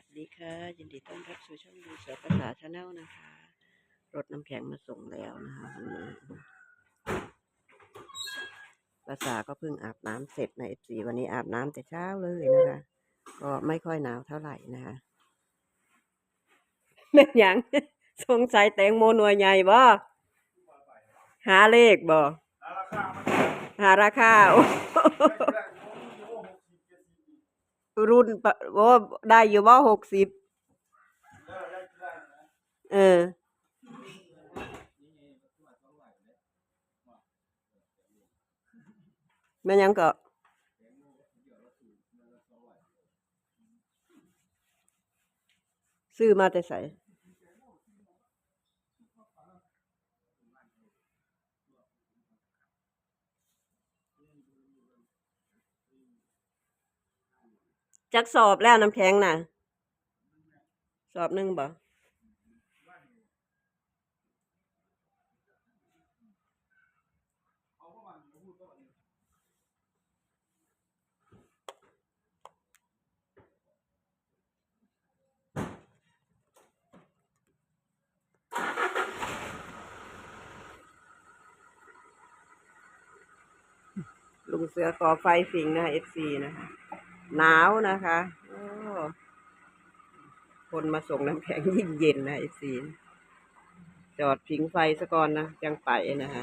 วัสดีค่ะ ยินดีต้อนรับสู่ช่องดูเสือภาษาชาแนลนะคะ รถน้ำแข็งมาส่งแล้วนะคะวันนี้ภาษาก็เพิ่งอาบน้ำเสร็จในเอฟซีวันนี้อาบน้ำแต่เช้าเลยนะคะ ก็ไม่ค่อยหนาวเท่าไหร่นะคะเป็นหยังสงสัยแตงโมหน่วยใหญ่บ่หาเลขบ่หาราคา รุ่นปะโอ้ได้อยู่ว่าหกสิบเออแม่นยังก็ซื้อมาแต่ใส่ จักสอบแล้วน้ำแข็งน่ะ สอบหนึ่งบ่ลุงเสือก่อไฟสิงนะคะ FC นะคะ หนาวนะคะคนมาส่งน้ำแข็งยิ่งเย็นนะ FC จอดพิงไฟซะก่อนนะจังไปนะคะ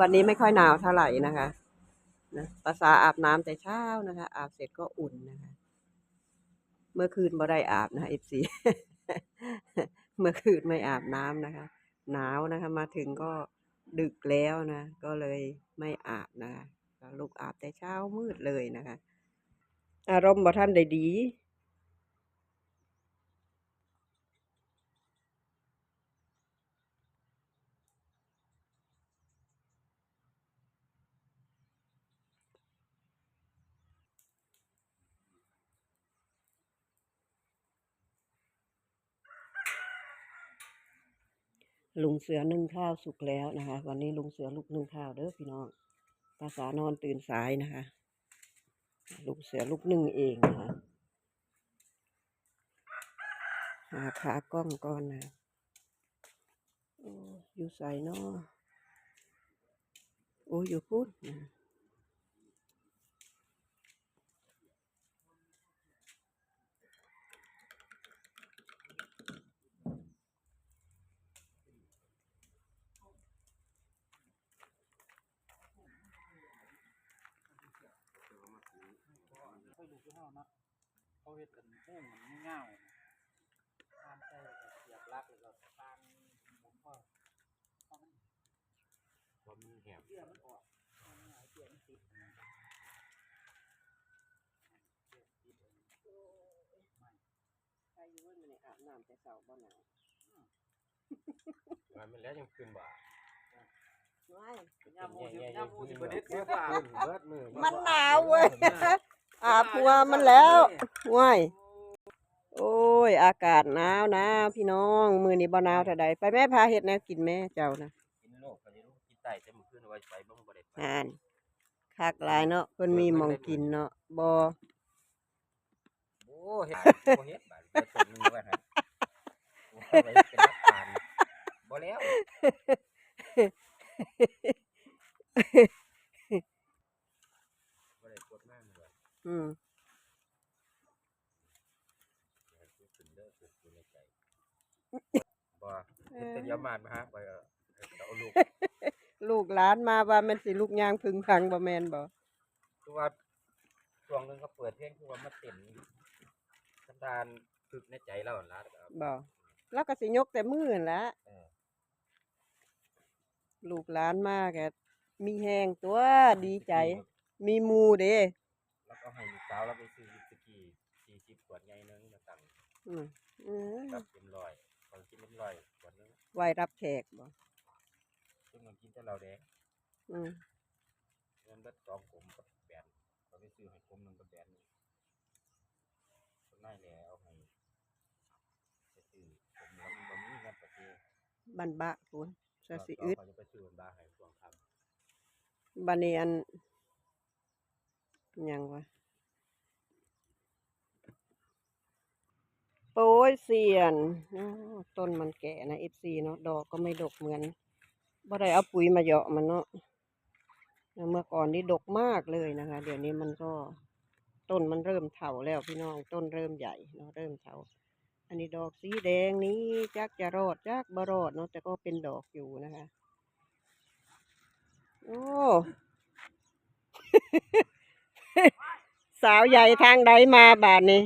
วันนี้ไม่ค่อยหนาวเท่าไหร่นะคะนะภาษาอาบน้ำแต่เช้านะคะ อาบเสร็จก็อุ่นนะคะ เมื่อคืนบ่ได้อาบนะ FC เมื่อคืนไม่อาบน้ำนะคะ หนาวนะคะ มาถึงก็ดึกแล้วนะ ก็เลยไม่อาบนะคะลูกอาบแต่เช้ามืดเลยนะคะ อารมณ์บ่ท่านได้ดีลุงเสือนึ่งข้าวสุกแล้วนะคะ วันนี้ลุงเสือลุกนึ่งข้าวเด้อพี่น้องภาษานอนตื่นสายนะคะ ลูกเสือลูกนึ่งเองนะคะหาขากล้องก่อนนะอยู่ใส่นอโอ้อยู่พูดนะ อยลูกที่เฮาเนาะเขาเฮ็ดกันแห้งมันง่ายๆทานใส่กับเสียบลักแล้วก็ทานหมุนพ่อเพราะมันว่ามีแหบเยื่อมันออกเอาง่ายๆเยื่อมันติดนะเยื่อติดเองไม่ใครอยู่วันนี้อาบน้ำแต่เช้าบ่หนาวมันมันแล้วยังคืนบ่าไม่ยามหมูสิยามหมูสิบ่ได้เสื้อผ้าคืนเบิดมือมันหนาวเว้ย อาบหัวมันแล้วว้ายโอ้ย อากาศหนาวนะพี่น้อง มือนี้บ่หนาวเท่าใดไปแม่พาเฮ็ดแนวกินแม่เจ้านะกินโลกไปลูกกินไต่แต่มื้อคืนเอาไว้ไปบ่บ่ได้ไปอ่านคักหลายเนาะเพิ่นมีหม่องกินเนาะบ่โอ้เฮ็ดบ่เฮ็ดบาดเดี๋ยวส่งนึงไว้ให้โอ้ไว้เป็นหลักฐานบ่แล้วบ่ได้กดมากเลย อืม เดี๋ยวขึ้นเด้อขึ้นอยู่ในใจบ่เฮ็ดแต่เดี๋ยว มานมาหาไปเอาเอาลูกลูกหลานมาว่ามันสิลูกยางพึงพังบ่แม่นบ่คือว่าช่วงหนึงเขาเปิดเพลงคือว่ามาเต้นสันดานฝึกในใจเราหั่นล่ะแล้วก็บ่แล้วก็สิยกแต่มือนั่นล่ะเออลูกหลานมาก็มีแฮงตัวดีใจ มีหมู่เด้แล้วก็ให้ลูกสาวเราไปซื้อวิสกี้สี่สิบขวดใหญ่หนึงมาตั้งอืมอืมกับเต็มร้อยตอนกินเต็มร้อยขวดหนึง ไว้รับแขกบ่ซึ่งมันกินแต่เราแดงอืมเงินเบิดสองกลมกับแบนเราไปซื้อให้กลมหนึงกับแบนหนึงคนน่ายแล้วให้ไปซื้อกลมแล้วมันบ่มีเงินประเทศบันบะพุ่นซะสิอึดเขาจะไปซื้อบาให้ช่วงค่บันนี้อันหยังวะ ยเสียนต้นมันแก่นะเอฟซีเนาะดอกก็ไม่ดกเหมือนบ่ได้เอาปุ๋ยมาเหยาะมันเนาะเมื่อก่อนนี่ดกมากเลยนะคะ เดี๋ยวนี้มันก็ต้นมันเริ่มเถาแล้วพี่น้องต้นเริ่มใหญ่เนาะเริ่มเถาอันนี้ดอกสีแดงนี้จักจะรอดจักบ่รอดเนาะแต่ก็เป็นดอกอยู่นะคะ โอ้สาวใหญ่ทางใดมาบาดนี้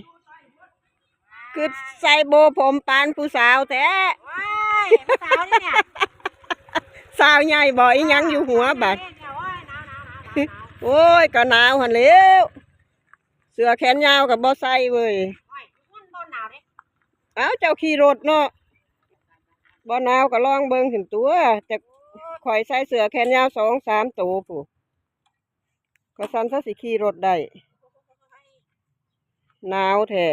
คือใส่โบผมปานผู้สาวแท้ว้ายมาสาวนี่เนี่ยสาวใหญ่บ่อยยังอยู่หัวบาดโอ้ยหนาวหนาวหนาวหนาวหนาวโอ้ยก็หนาวหันแหล้วเสื้อแขนยาวกับบ่ใส่เว้ยโอ้ยมันบ่หนาวเด้เอ้าเจ้าขี่รถเนาะบ่หนาวก็ลองเบิ่งขึ้นตัวแต่ข่อยใส่เสื้อแขนยาวสองสามตัวผู้ก็ซันซะสิขี่รถได้หนาวแท้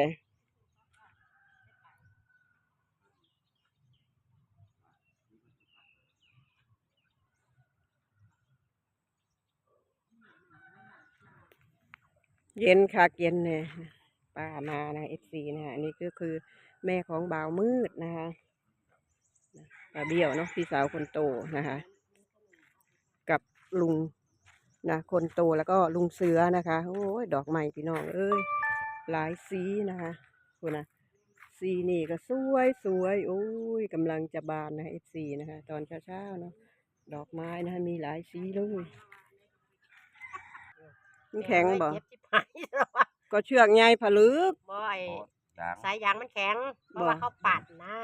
เย็นคักเย็นเนี่ยป้ามานะเอฟซีนะฮะอันนี้ก็คือแม่ของบ่าวมืดนะคะป้าเบี้ยวเนาะพี่สาวคนโตนะคะ กับลุงนะคนโตแล้วก็ลุงเสือนะคะ โอ้ยดอกไม้พี่น้องเอ้ยหลายสีนะคะคุณนะสีนี่ก็สวยสวยโอ้ยกำลังจะบานนะเอฟซีนะคะ ตอนเช้าๆเนาะดอกไม้นะคะมีหลายสีเลยมันแข็งบ่เจ็บจิบ หายแล้วว่ะก็เชือกใยผลึกบ่ไอ้ยางสายยางมันแข็ง เพราะบ่ว่าเขาปัดนะ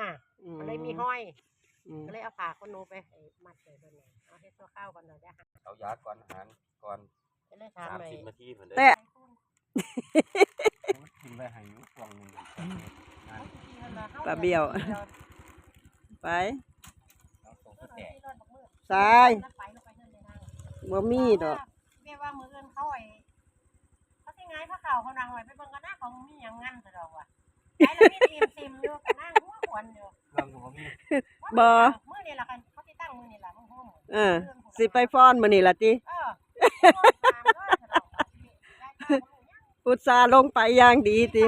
อืมันเลยมีห้อยอืมก็เลยเอาผ้าคนหนูไปให้มัดเลยตัวนี้เอาเฮ็ดตัวข้าวก่อนเดี๋ยวจะหาเอายาก่อนอาหารก่อนจะเลยถามสามเลยสิบนาทีเพิ่นเลยแต่กินไปให้อยู่ช่วงหนึงงานปลาเบี้ยว ไปเอาส่งก็แตกทรายบ่มีดอกแม่ว่ามืออื่นเขาไอ้ เขาสิไงพระเก่าเขานางไว้ไปเบิ่งกันหน้าของมีหยังงั้นซะดอกว่ะไอ้เรามีทีมซิมอยู่กันนั่งหัวขวนอยู่เครื่องก็บ่มีบ่ มื้อนี้ล่ะกันเขาสิตั้งมื้อนี้ล่ะมื้อโฮมเออสิไปฟ้อนมื้อนี้ล่ะติเอออุตส่าห์ลงไปอย่างดีติ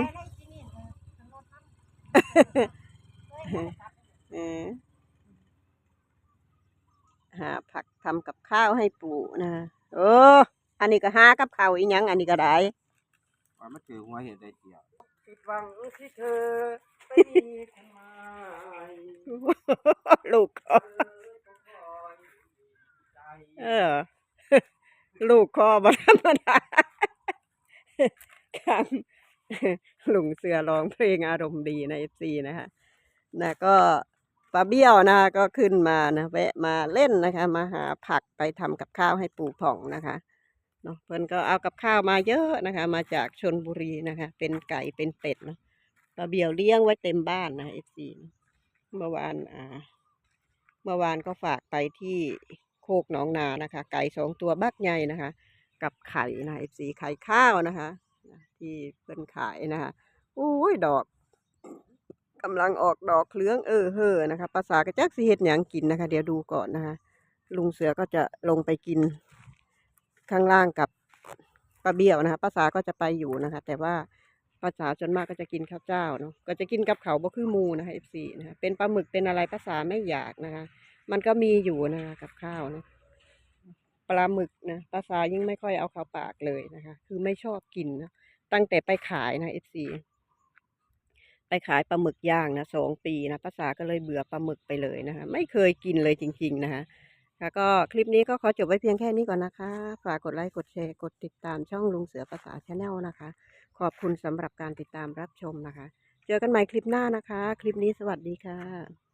เออหาผักทำกับข้าวให้ปู่นะเอออันนี้ก็หากับข้าวอีหยังอันนี้ก็ได้ ว่ามันถือหัวเห็ดได้เดียวผิดหวังที่เธอไปมีคนใหม่ลูกคอเธอต้องคอยใจเออ ลูกคอบ่ธรรมดาครับลุงเสือร้องเพลงอารมณ์ดีในเอฟซีนะคะนะก็ป้าเบี้ยวนะก็ขึ้นมานะแวะมาเล่นนะคะ มาหาผักไปทำกับข้าวให้ปู่ผ่องนะคะ เนาะเพิ่นก็เอากับข้าวมาเยอะนะคะ มาจากชนบุรีนะคะ เป็นไก่เป็นเป็ดเนาะป้าเบี้ยวเลี้ยงไว้เต็มบ้านนะเอฟซีเมื่อวานอ่า เมื่อวานก็ฝากไปที่โคกหนองนานะคะ ไก่สองตัวบักใหญ่นะคะ กับไข่นะเอฟซีไข่ข้าวนะคะ ที่เป็นขายนะคะโอ้ยดอกกำลังออกดอกเหลืองเออเฮอนะคะภาษากระจักสิเฮ็ดหยังกินนะคะ เดี๋ยวดูก่อนนะคะ ลุงเสือก็จะลงไปกิน ข้างล่างกับป้าเบี้ยวนะคะภาษาก็จะไปอยู่นะคะ แต่ว่าภาษาจนมากก็จะกินข้าวเจ้าเนาะก็จะกินกับเขาบ่คือมูนะคะเอฟซีนะคะเป็นปลาหมึกเป็นอะไรภาษาไม่อยากนะคะ มันก็มีอยู่นะคะกับข้าวเนาะปลาหมึกนะภาษายิ่งไม่ค่อยเอาเข้าปากเลยนะคะ คือไม่ชอบกินนะตั้งแต่ไปขายนะเอฟซีไปขายปลาหมึกย่างนะสองปีนะภาษาก็เลยเบื่อปลาหมึกไปเลยนะคะ ไม่เคยกินเลยจริง ๆ นะคะ ค่ะก็คลิปนี้ก็ขอจบไว้เพียงแค่นี้ก่อนนะคะ ฝากกดไลค์กดแชร์กดติดตามช่องลุงเสือภาษาชาแนลนะคะ ขอบคุณสำหรับการติดตามรับชมนะคะ เจอกันใหม่คลิปหน้านะคะ คลิปนี้สวัสดีค่ะ